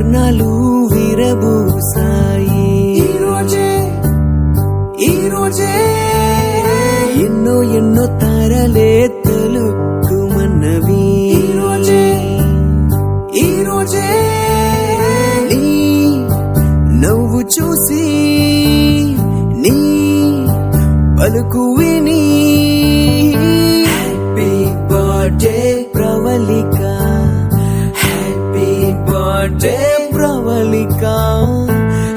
వర్ణాలు విరబూసాయి. ఈరోజే ఎన్నో ఎన్నో తారలే తలుక్కుమన్నవి. ఈరోజే ఈరోజే నీ నవ్వు చూసి నీ పలుకు విని. Happy birthday Pravalika. Happy birthday Pravalika.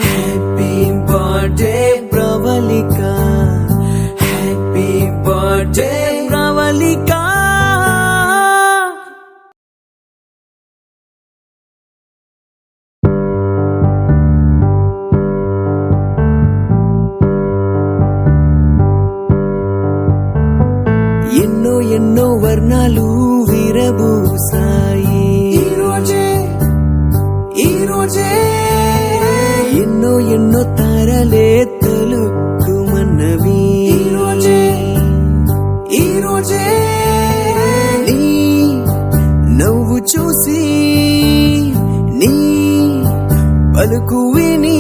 Happy birthday Pravalika. Happy birthday ఎన్నో ఎన్నో వర్ణాలు విరబూసాయి. ఎన్నో ఎన్నో తారలే తలుక్కుమన్నవి. ఈరోజే ఈరోజే. నీ నవ్వు చూసి నీ పలుకు విని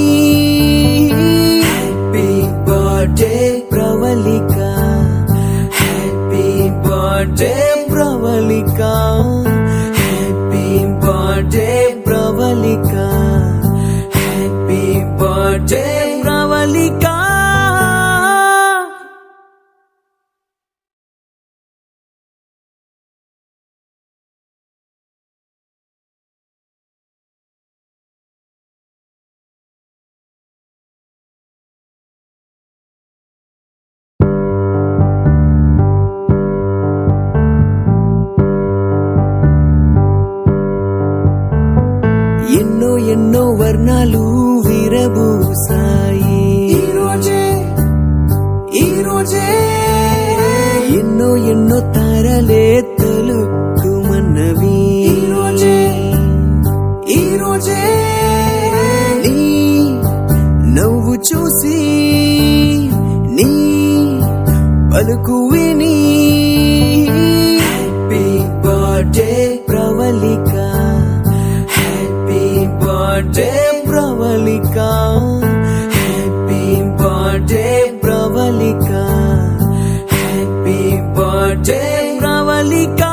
ఎన్నో ఎన్నో వర్ణాలు విరబూసాయి పలుకు విని. Happy birthday Pravalika happy birthday Pravalika happy birthday Pravalika happy birthday Pravalika